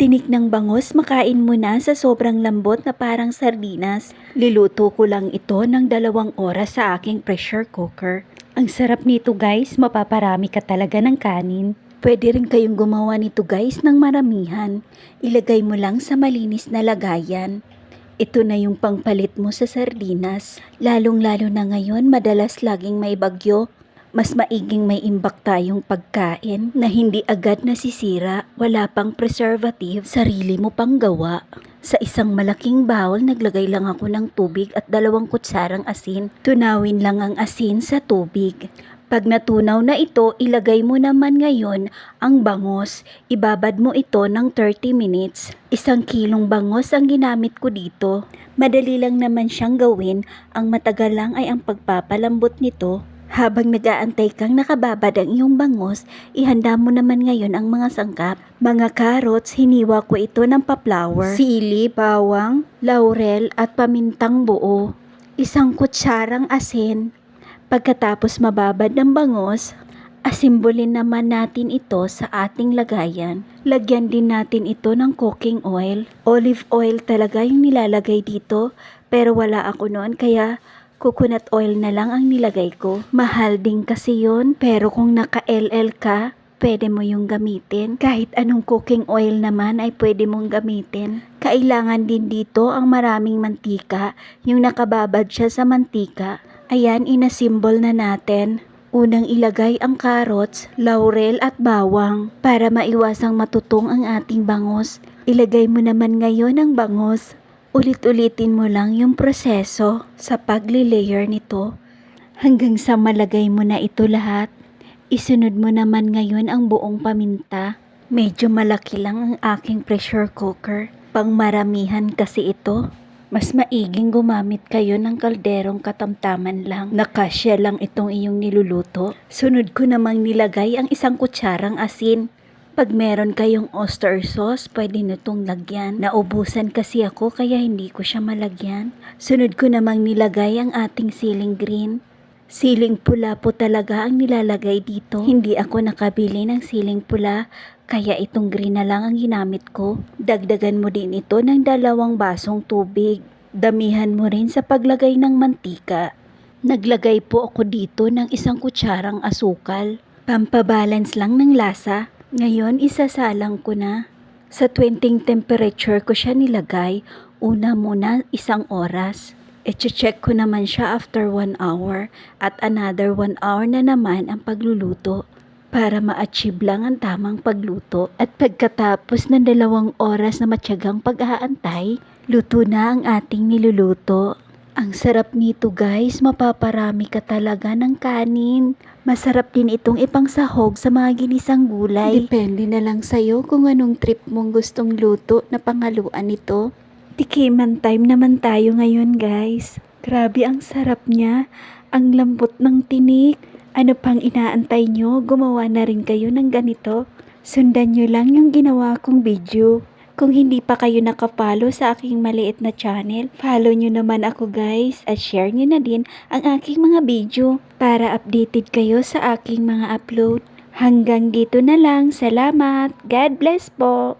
Tinik ng bangos, makain mo na sa sobrang lambot na parang sardinas. Liluto ko lang ito ng dalawang oras sa aking pressure cooker. Ang sarap nito guys, mapaparami ka talaga ng kanin. Pwede rin kayong gumawa nito guys ng maramihan. Ilagay mo lang sa malinis na lagayan. Ito na yung pangpalit mo sa sardinas. Lalong-lalo na ngayon, madalas laging may bagyo. Mas maiging may imbak tayong pagkain na hindi agad nasisira, wala pang preservative, sarili mo pang gawa. Sa isang malaking bowl, naglagay lang ako ng tubig at dalawang kutsarang asin. Tunawin lang ang asin sa tubig. Pag natunaw na ito, ilagay mo naman ngayon ang bangos. Ibabad mo ito ng 30 minutes. Isang kilong bangos ang ginamit ko dito. Madali lang naman siyang gawin. Ang matagal lang ay ang pagpapalambot nito. Habang nag-aantay kang nakababad ang iyong bangos, ihanda mo naman ngayon ang mga sangkap. Mga carrots, hiniwa ko ito ng pa-flower. Sili, bawang, laurel at pamintang buo. Isang kutsarang asin. Pagkatapos mababad ng bangos, asimbolin naman natin ito sa ating lagayan. Lagyan din natin ito ng cooking oil. Olive oil talaga yung nilalagay dito, pero wala ako noon kaya coconut oil na lang ang nilagay ko. Mahal din kasi yun, pero kung naka-LL ka, pwede mo yung gamitin. Kahit anong cooking oil naman ay pwede mong gamitin. Kailangan din dito ang maraming mantika, yung nakababad siya sa mantika. Ayan, inasimbol na natin. Unang ilagay ang carrots, laurel at bawang para maiwasang matutong ang ating bangos. Ilagay mo naman ngayon ang bangos. Ulit-ulitin mo lang yung proseso sa pagli-layer nito hanggang sa malagay mo na ito lahat. Isunod mo naman ngayon ang buong paminta. Medyo malaki lang ang aking pressure cooker. Pang maramihan kasi ito. Mas maiging gumamit kayo ng kalderong katamtaman lang. Nakasya lang itong iyong niluluto. Sunod ko namang nilagay ang isang kutsarang asin. Pag meron kayong oyster sauce, pwede nitong lagyan. Naubusan kasi ako kaya hindi ko siya malagyan. Sunod ko namang nilagay ang ating siling green. Siling pula po talaga ang nilalagay dito. Hindi ako nakabili ng siling pula, kaya itong green na lang ang ginamit ko. Dagdagan mo din ito ng dalawang basong tubig. Damihan mo rin sa paglagay ng mantika. Naglagay po ako dito ng isang kutsarang asukal. Pampabalance lang ng lasa. Ngayon, isasalang ko na. Sa 20 temperature ko siya nilagay. Una muna isang oras. I-check ko naman siya after 1 hour at another 1 hour na naman ang pagluluto para ma-achieve lang ang tamang pagluto. At pagkatapos ng dalawang oras na matyagang pag-aantay, luto na ang ating niluluto. Ang sarap nito guys, mapaparami ka talaga ng kanin. Masarap din itong ipangsahog sa mga ginisang gulay. Depende na lang sa'yo kung anong trip mong gustong luto na pangaluan nito. Tikiman time naman tayo ngayon guys. Grabe ang sarap niya. Ang lambot ng tinik. Ano pang inaantay nyo? Gumawa na rin kayo ng ganito. Sundan nyo lang yung ginawa kong video. Kung hindi pa kayo nakapalo sa aking maliit na channel, follow nyo naman ako guys at share nyo na din ang aking mga video para updated kayo sa aking mga upload. Hanggang dito na lang. Salamat. God bless po.